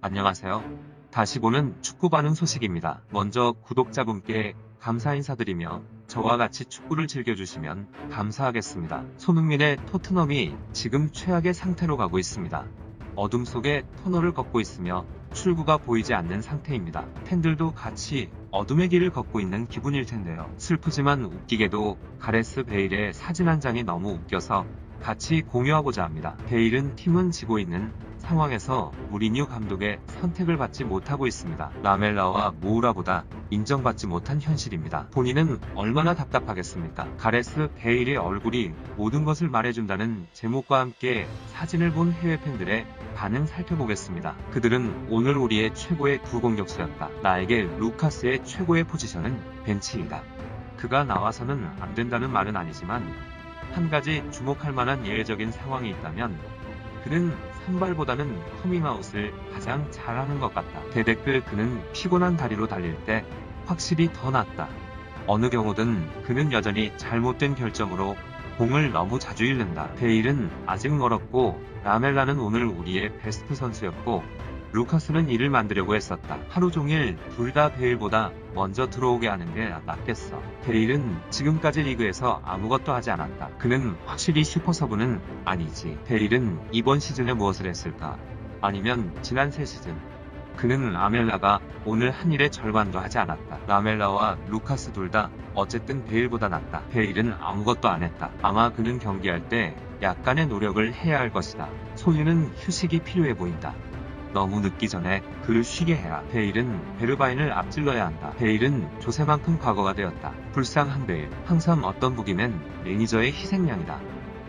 안녕하세요. 다시 보는 축구 반응 소식입니다. 먼저 구독자분께 감사 인사드리며 저와 같이 축구를 즐겨주시면 감사하겠습니다. 손흥민의 토트넘이 지금 최악의 상태로 가고 있습니다. 어둠 속에 터널을 걷고 있으며 출구가 보이지 않는 상태입니다. 팬들도 같이 어둠의 길을 걷고 있는 기분일 텐데요. 슬프지만 웃기게도 가레스 베일의 사진 한 장이 너무 웃겨서 같이 공유하고자 합니다. 베일은 팀은 지고 있는 상황에서 무리뉴 감독의 선택을 받지 못하고 있습니다. 라멜라와 모우라보다 인정받지 못한 현실입니다. 본인은 얼마나 답답하겠습니까? 가레스 베일의 얼굴이 모든 것을 말해준다는 제목과 함께 사진을 본 해외 팬들의 반응 살펴보겠습니다. 그들은 오늘 우리의 최고의 두 공격수였다. 나에게 루카스의 최고의 포지션은 벤치이다. 그가 나와서는 안 된다는 말은 아니지만 한 가지 주목할 만한 예외적인 상황이 있다면 그는 선발보다는 커밍아웃을 가장 잘하는 것 같다. 대댓글 그는 피곤한 다리로 달릴 때 확실히 더 낫다. 어느 경우든 그는 여전히 잘못된 결정으로 공을 너무 자주 잃는다. 베일은 아직 멀었고 라멜라는 오늘 우리의 베스트 선수였고 루카스는 일을 만들려고 했었다. 하루 종일 둘 다 베일보다 먼저 들어오게 하는 게 낫겠어. 베일은 지금까지 리그에서 아무것도 하지 않았다. 그는 확실히 슈퍼서브는 아니지. 베일은 이번 시즌에 무엇을 했을까? 아니면 지난 세 시즌. 그는 라멜라가 오늘 한 일의 절반도 하지 않았다. 라멜라와 루카스 둘 다 어쨌든 베일보다 낫다. 베일은 아무것도 안 했다. 아마 그는 경기할 때 약간의 노력을 해야 할 것이다. 소유는 휴식이 필요해 보인다. 너무 늦기 전에 그를 쉬게 해야 베일은 베르바인을 앞질러야 한다. 베일은 조세만큼 과거가 되었다. 불쌍한 베일. 항상 어떤 북이면 매니저의 희생양이다.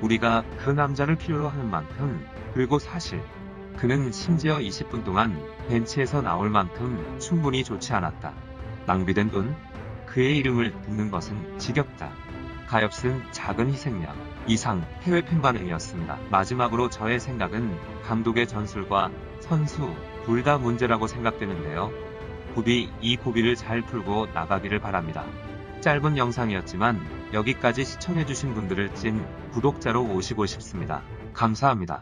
우리가 그 남자를 필요로 하는 만큼 그리고 사실 그는 심지어 20분 동안 벤치에서 나올 만큼 충분히 좋지 않았다. 낭비된 돈? 그의 이름을 듣는 것은 지겹다. 가엾은 작은 희생양 이상 해외 팬 반응이었습니다. 마지막으로 저의 생각은 감독의 전술과 선수 둘 다 문제라고 생각되는데요. 부디 이 고비를 잘 풀고 나가기를 바랍니다. 짧은 영상이었지만 여기까지 시청해주신 분들을 찐 구독자로 모시고 싶습니다. 감사합니다.